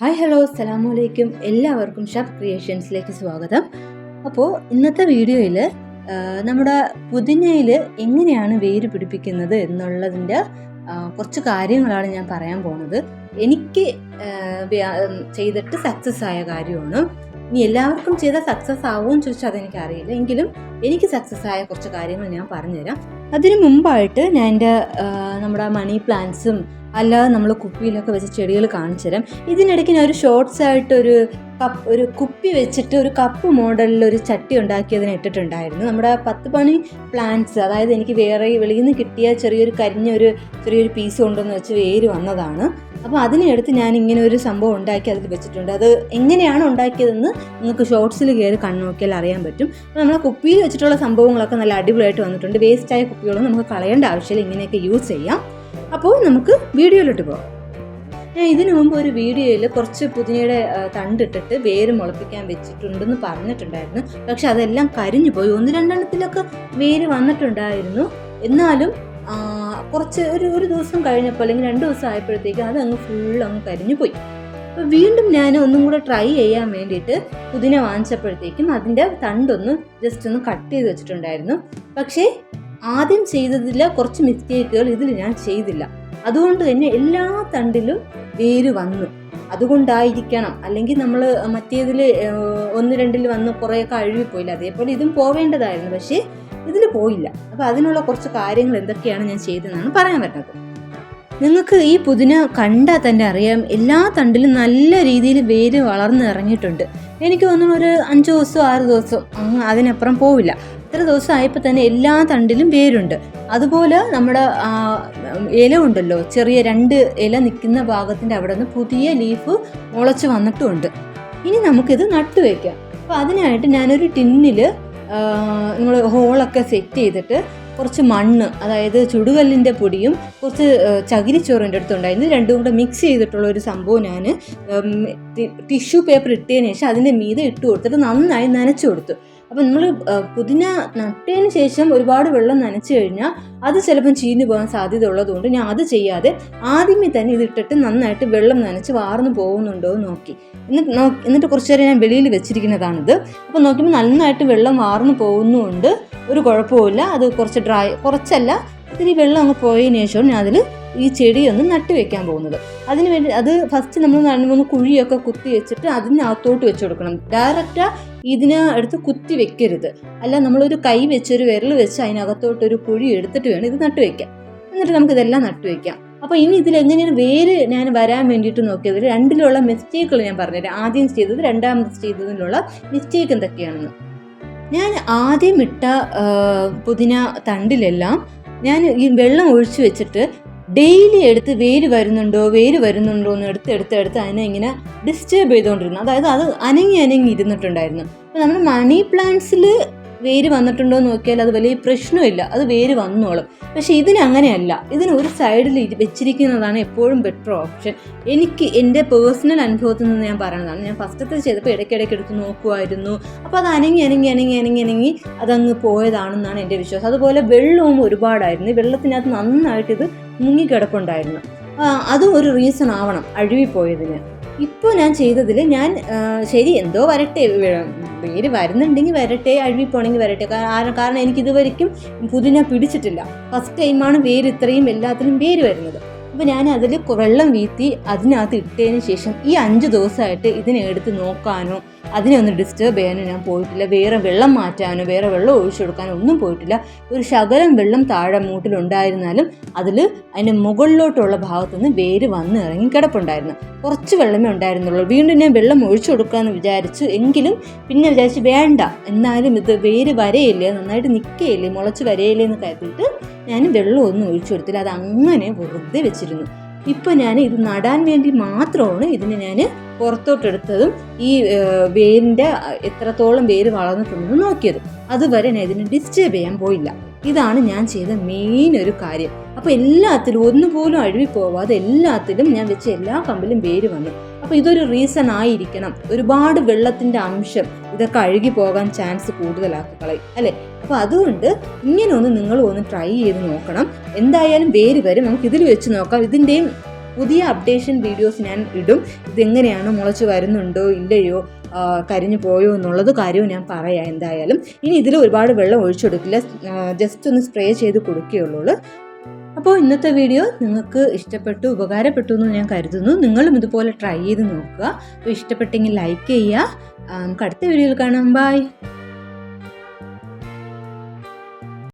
Hi hello അസ്സലാമു അലൈക്കും എല്ലാവർക്കും ഷഫ് ക്രിയേഷൻസിലേക്ക് സ്വാഗതം. അപ്പോൾ ഇന്നത്തെ വീഡിയോയിൽ നമ്മുടെ പുതിനയിൽ എങ്ങനെയാണ് വേര് പിടിപ്പിക്കുന്നത് എന്നുള്ളതിന്റെ കുറച്ച് കാര്യങ്ങളാണ് ഞാൻ പറയാൻ പോകുന്നത് എനിക്ക് ചെയ്തിട്ട് സക്സസ് ആയ കാര്യമാണ്. ഇനി എല്ലാവർക്കും ചെയ്താൽ സക്സസ് ആവുമെന്ന് ചോദിച്ചാൽ അതെനിക്ക് അറിയില്ല എങ്കിലും എനിക്ക് സക്സസ് ആയ കുറച്ച് കാര്യങ്ങൾ ഞാൻ പറഞ്ഞുതരാം. അതിനു മുമ്പായിട്ട് ഞാൻ എന്റെ നമ്മുടെ മണി പ്ലാന്റ്സും അല്ലാതെ നമ്മൾ കുപ്പിയിലൊക്കെ വെച്ച് ചെടികൾ കാണിച്ചു തരാം ഇതിനിടയ്ക്ക് ഞാൻ ഒരു ഷോർട്സ് ആയിട്ട് ഒരു കപ്പ് ഒരു കുപ്പി വെച്ചിട്ട് ഒരു കപ്പ് മോഡലിൽ ഒരു ചട്ടി ഉണ്ടാക്കിയതിന് ഇട്ടിട്ടുണ്ടായിരുന്നു. നമ്മുടെ പത്ത് പണി പ്ലാന്റ്സ് അതായത് എനിക്ക് വേറെ വെളിയിൽ നിന്ന് കിട്ടിയ ചെറിയൊരു കരിഞ്ഞൊരു ചെറിയൊരു പീസ് കൊണ്ടുവന്ന് വെച്ച് വേര് വന്നതാണ്. അപ്പോൾ അതിനെടുത്ത് ഞാൻ ഇങ്ങനെ ഒരു സംഭവം ഉണ്ടാക്കി അതിൽ വെച്ചിട്ടുണ്ട്. അത് എങ്ങനെയാണ് ഉണ്ടാക്കിയതെന്ന് നിങ്ങൾക്ക് ഷോർട്സിൽ കയറി കണ്ണുനോക്കിയാൽ അറിയാൻ പറ്റും. അപ്പോൾ നമ്മളെ കുപ്പിയിൽ വെച്ചിട്ടുള്ള സംഭവങ്ങളൊക്കെ നല്ല അടിപൊളിയായിട്ട് വന്നിട്ടുണ്ട്. വേസ്റ്റായ കുപ്പികളൊന്നും നമുക്ക് കളയേണ്ട ആവശ്യമില്ല. ഇങ്ങനെയൊക്കെ യൂസ് ചെയ്യാം. അപ്പോൾ നമുക്ക് വീഡിയോയിലോട്ട് പോകാം. ഞാൻ ഇതിനു മുമ്പ് ഒരു വീഡിയോയിൽ കുറച്ച് പുതിനയുടെ തണ്ടിട്ടിട്ട് വേര് മുളപ്പിക്കാൻ വെച്ചിട്ടുണ്ടെന്ന് പറഞ്ഞിട്ടുണ്ടായിരുന്നു. പക്ഷെ അതെല്ലാം കരിഞ്ഞു പോയി ഒന്ന് രണ്ടെണ്ണത്തിലൊക്കെ വേര് വന്നിട്ടുണ്ടായിരുന്നു. എന്നാലും കുറച്ച് ഒരു ഒരു ദിവസം കഴിഞ്ഞപ്പോൾ അല്ലെങ്കിൽ രണ്ട് ദിവസം ആയപ്പോഴത്തേക്കും അതങ്ങ് ഫുൾ അങ്ങ് കരിഞ്ഞു പോയി അപ്പോൾ വീണ്ടും ഞാൻ ഒന്നും കൂടെ ട്രൈ ചെയ്യാൻ വേണ്ടിയിട്ട് പുതിന വാങ്ങിച്ചപ്പോഴത്തേക്കും അതിന്റെ തണ്ടൊന്ന് ജസ്റ്റ് ഒന്ന് കട്ട് ചെയ്ത് വെച്ചിട്ടുണ്ടായിരുന്നു. പക്ഷേ ആദ്യം ചെയ്തതിൽ കുറച്ച് മിസ്റ്റേക്കുകൾ ഇതിൽ ഞാൻ ചെയ്തില്ല. അതുകൊണ്ട് തന്നെ എല്ലാ തണ്ടിലും വേര് വന്നു. അതുകൊണ്ടായിരിക്കണം. അല്ലെങ്കിൽ നമ്മൾ മറ്റേതിൽ ഒന്ന് രണ്ടിൽ വന്ന് കുറേയൊക്കെ അഴുകിപ്പോയില്ല. അതേപോലെ ഇതും പോവേണ്ടതായിരുന്നു. പക്ഷേ ഇതിൽ പോയില്ല. അപ്പോൾ അതിനുള്ള കുറച്ച് കാര്യങ്ങൾ എന്തൊക്കെയാണ് ഞാൻ ചെയ്തതെന്നാണ് പറയാൻ പറ്റുന്നത് നിങ്ങൾക്ക് ഈ പുതിന കണ്ടാൽ തന്നെ അറിയാം എല്ലാ തണ്ടിലും നല്ല രീതിയിൽ വേര് വളർന്നു ഇറങ്ങിയിട്ടുണ്ട്. എനിക്ക് തോന്നുന്നു ഒരു അഞ്ച് ദിവസം ആറ് ദിവസം അതിനപ്പുറം പോവില്ല. ഇത്ര ദിവസം ആയപ്പോൾ തന്നെ എല്ലാ തണ്ടിലും വേരുണ്ട്. അതുപോലെ നമ്മുടെ ഇല ഉണ്ടല്ലോ ചെറിയ രണ്ട് ഇല നിൽക്കുന്ന ഭാഗത്തിന്റെ അവിടെ നിന്ന് പുതിയ ലീഫ് മുളച്ച് വന്നിട്ടുമുണ്ട്. ഇനി നമുക്കിത് നട്ടുവെക്കാം അപ്പോൾ അതിനായിട്ട് ഞാനൊരു ടിന്നിൽ നമ്മൾ ഹോളൊക്കെ സെറ്റ് ചെയ്തിട്ട് കുറച്ച് മണ്ണ് അതായത് ചുടുകല്ലിന്റെ പൊടിയും കുറച്ച് ചകിരിച്ചോറിന്റെ അടുത്തുണ്ടായിരുന്നു. രണ്ടും കൂടെ മിക്സ് ചെയ്തിട്ടുള്ള ഒരു സംഭവം ഞാൻ ടിഷ്യൂ പേപ്പർ ഇട്ടതിന് ശേഷം അതിന്റെ മീതെ ഇട്ട് കൊടുത്തിട്ട് നന്നായി നനച്ചു കൊടുത്തു. അപ്പം നമ്മൾ പുതിന നട്ടതിന് ശേഷം ഒരുപാട് വെള്ളം നനച്ചു കഴിഞ്ഞാൽ അത് ചിലപ്പം ചീഞ്ഞു പോകാൻ സാധ്യത ഉള്ളതുകൊണ്ട് ഞാൻ അത് ചെയ്യാതെ ആദ്യമേ തന്നെ ഇതിട്ടിട്ട് നന്നായിട്ട് വെള്ളം നനച്ച് വാർന്നു പോകുന്നുണ്ടോ എന്ന് നോക്കി. എന്നിട്ട് നോ എന്നിട്ട് കുറച്ച് നേരം ഞാൻ വെളിയിൽ വെച്ചിരിക്കുന്നതാണിത്. അപ്പോൾ നോക്കുമ്പോൾ നന്നായിട്ട് വെള്ളം വാർന്നു പോകുന്നുണ്ട്. ഒരു കുഴപ്പമില്ല അത് കുറച്ച് ഡ്രൈ കുറച്ചല്ല. ഇത്തിരി വെള്ളം അങ്ങ് പോയതിന് ശേഷം ഞാൻ അതിൽ ഈ ചെടിയൊന്ന് നട്ടു വെക്കാൻ പോകുന്നത്. അതിന് വേണ്ടി അത് ഫസ്റ്റ് നമ്മൾ മൂന്ന് കുഴിയൊക്കെ കുത്തി വെച്ചിട്ട് അതിനകത്തോട്ട് വെച്ച് കൊടുക്കണം. ഡയറക്റ്റ് ഇതിന് എടുത്ത് കുത്തി വെക്കരുത്. അല്ല നമ്മളൊരു കൈ വെച്ച് ഒരു വിരൽ വെച്ച് അതിനകത്തോട്ട് ഒരു കുഴി എടുത്തിട്ട് വേണം ഇത് നട്ടു വെക്കാം എന്നിട്ട് നമുക്ക് ഇതെല്ലാം നട്ടു വെക്കാം. അപ്പോൾ ഇനി ഇതിൽ എങ്ങനെയാണ് വേര് ഞാൻ വരാൻ വേണ്ടിയിട്ട് നോക്കിയത് രണ്ടിലുള്ള മിസ്റ്റേക്കുകൾ ഞാൻ പറഞ്ഞുതരാം. ആദ്യം ചെയ്തത് രണ്ടാമത് ചെയ്തതിലുള്ള മിസ്റ്റേക്ക് എന്തൊക്കെയാണെന്ന്. ഞാൻ ആദ്യം ഇട്ട പുതിന തണ്ടിലെല്ലാം ഞാൻ ഈ വെള്ളം ഒഴിച്ചു വെച്ചിട്ട് ഡെയിലി എടുത്ത് വേര് വരുന്നുണ്ടോ വേര് വരുന്നുണ്ടോ എന്ന് എടുത്ത് എടുത്ത് എടുത്ത് അതിനെ ഇങ്ങനെ ഡിസ്റ്റേബ് ചെയ്തുകൊണ്ടിരുന്നു. അതായത് അത് അനങ്ങി അനങ്ങി ഇരുന്നിട്ടുണ്ടായിരുന്നു. അപ്പോൾ നമ്മുടെ മണി പ്ലാന്റ്സിൽ വേര് വന്നിട്ടുണ്ടോ എന്ന് നോക്കിയാൽ അത് വലിയ പ്രശ്നമില്ല അത് വേര് വന്നോളും. പക്ഷേ ഇതിന് അങ്ങനെയല്ല. ഇതിന് ഒരു സൈഡിൽ വെച്ചിരിക്കുന്നതാണ് എപ്പോഴും ബെറ്റർ ഓപ്ഷൻ എനിക്ക് എന്റെ പേഴ്സണൽ അനുഭവത്തിൽ നിന്ന് ഞാൻ പറയുന്നതാണ് ഞാൻ ഫസ്റ്റത്തെ ചെയ്തപ്പോൾ ഇടയ്ക്കിടയ്ക്ക് എടുത്ത് നോക്കുമായിരുന്നു. അപ്പോൾ അത് അനങ്ങി അനങ്ങി അനങ്ങി അനങ്ങി അനങ്ങി അതങ്ങ് പോയതാണെന്നാണ് എന്റെ വിശ്വാസം. അതുപോലെ വെള്ളവും ഒരുപാടായിരുന്നു. ഈ വെള്ളത്തിനകത്ത് നന്നായിട്ട് ഇത് മുങ്ങിക്കിടപ്പുണ്ടായിരുന്നു. അതും ഒരു റീസൺ ആവണം അഴുകിപ്പോയതിന്. ഇപ്പോൾ ഞാൻ ചെയ്തതിൽ ഞാൻ ശരി എന്തോ വരട്ടെ പേര് വേര് വരുന്നുണ്ടെങ്കിൽ വരട്ടെ അഴുകിപ്പോണെങ്കിൽ വരട്ടെ. കാരണം എനിക്ക് ഇതുവരെയ്ക്കും പുതിന പിടിച്ചിട്ടില്ല ഫസ്റ്റ് ടൈമാണ് പേര് ഇത്രയും എല്ലാത്തിനും പേര് വരുന്നത്. അപ്പോൾ ഞാൻ അതിൽ വെള്ളം വീത്തി അതിനകത്ത് ഇട്ടതിന് ശേഷം ഈ അഞ്ച് ദിവസമായിട്ട് ഇതിനെ എടുത്ത് നോക്കാനോ അതിനെ ഒന്ന് ഡിസ്റ്റർബ് ചെയ്യാനോ ഞാൻ പോയിട്ടില്ല. വേറെ വെള്ളം മാറ്റാനോ വേറെ വെള്ളം ഒഴിച്ചു കൊടുക്കാനോ ഒന്നും പോയിട്ടില്ല. ഒരു ശകലം വെള്ളം താഴെ മൂട്ടിലുണ്ടായിരുന്നാലും അതിൽ അതിന്റെ മുകളിലോട്ടുള്ള ഭാഗത്തുനിന്ന് വേര് വന്ന് ഇറങ്ങി കിടപ്പുണ്ടായിരുന്നു. കുറച്ച് വെള്ളമേ ഉണ്ടായിരുന്നുള്ളൂ. വീണ്ടും ഞാൻ വെള്ളം ഒഴിച്ചു കൊടുക്കാമെന്ന് വിചാരിച്ചു എങ്കിലും പിന്നെ വിചാരിച്ചു വേണ്ട എന്നാലും ഇത് വേര് വരയില്ലേ നന്നായിട്ട് നിൽക്കുകയില്ലേ മുളച്ച് വരയില്ലേ എന്ന് കരുതിയിട്ട് ഞാൻ വെള്ളമൊന്നും ഒഴിച്ചു കൊടുത്തില്ല. അത് അങ്ങനെ വെറുതെ വെച്ചിരുന്നു. ഇപ്പം ഞാൻ ഇത് നടാൻ വേണ്ടി മാത്രമാണ് ഇതിനെ ഞാൻ പുറത്തോട്ടെടുത്തതും ഈ വേരിന്റെ എത്രത്തോളം വേര് വളർന്നിട്ടുണ്ടെന്ന് നോക്കിയത്. അതുവരെ ഞാൻ ഇതിനെ ഡിസ്റ്റേബ് ചെയ്യാൻ പോയില്ല. ഇതാണ് ഞാൻ ചെയ്ത മെയിൻ ഒരു കാര്യം. അപ്പോൾ എല്ലാത്തിലും ഒന്നുപോലും അഴുകി പോവാതെ എല്ലാത്തിലും ഞാൻ വെച്ച എല്ലാ കമ്പിലും വേര് വന്നു. അപ്പോൾ ഇതൊരു റീസൺ ആയിരിക്കണം. ഒരുപാട് വെള്ളത്തിന്റെ അംശം ഇതൊക്കെ അഴുകി പോകാൻ ചാൻസ് കൂടുതലാക്കി കളയും. അല്ലേ? അപ്പോൾ അതുകൊണ്ട് ഇങ്ങനെ ഒന്ന് നിങ്ങളും ഒന്ന് ട്രൈ ചെയ്ത് നോക്കണം. എന്തായാലും വേര് വരും. നമുക്ക് ഇതിൽ വെച്ച് നോക്കാം. ഇതിന്റെയും പുതിയ അപ്ഡേഷൻ വീഡിയോസ് ഞാൻ ഇടും. ഇതെങ്ങനെയാണ് മുളച്ച് വരുന്നുണ്ടോ ഇല്ലയോ കരിഞ്ഞു പോയോ എന്നുള്ളത് കാര്യവും ഞാൻ പറയാം എന്തായാലും. ഇനി ഇതിൽ ഒരുപാട് വെള്ളം ഒഴിച്ചെടുക്കില്ല ജസ്റ്റ് ഒന്ന് സ്പ്രേ ചെയ്ത് കൊടുക്കുകയുള്ളൂ. അപ്പോൾ ഇന്നത്തെ വീഡിയോ നിങ്ങൾക്ക് ഇഷ്ടപ്പെട്ടു ഉപകാരപ്പെട്ടു എന്ന് ഞാൻ കരുതുന്നു. നിങ്ങളും ഇതുപോലെ ട്രൈ ചെയ്ത് നോക്കുക. അപ്പോൾ ഇഷ്ടപ്പെട്ടെങ്കിൽ ലൈക്ക് ചെയ്യുക. നമുക്ക് അടുത്ത വീഡിയോയിൽ കാണാം. ബൈ